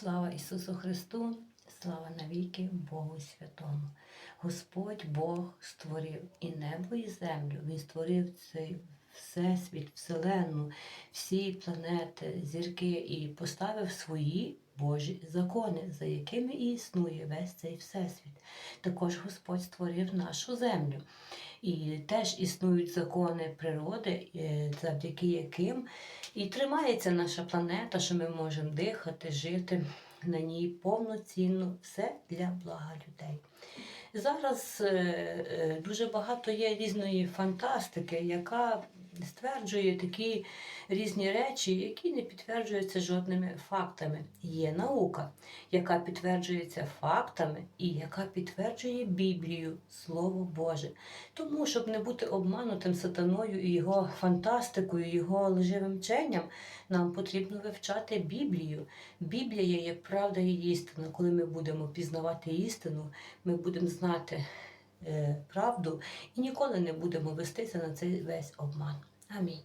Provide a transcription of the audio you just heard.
Слава Ісусу Христу, слава навіки Богу Святому. Господь Бог створив і небо, і землю. Він створив цей всесвіт, вселенну, всі планети, зірки і поставив свої Божі закони, за якими і існує весь цей всесвіт. Також Господь створив нашу землю. І теж існують закони природи, е, завдяки яким і тримається наша планета, що ми можемо дихати, жити на ній повноцінно, все для блага людей. Зараз е, е, дуже багато є різної фантастики, яка стверджує такі різні речі, які не підтверджуються жодними фактами. Є наука, яка підтверджується фактами і яка підтверджує Біблію, Слово Боже. Тому, щоб не бути обманутим сатаною і його фантастикою, його лживим вченням, нам потрібно вивчати Біблію. Біблія є правда і істина. Коли ми будемо пізнавати істину, ми будемо знати правду і ніколи не будемо вестися на цей весь обман. Амінь.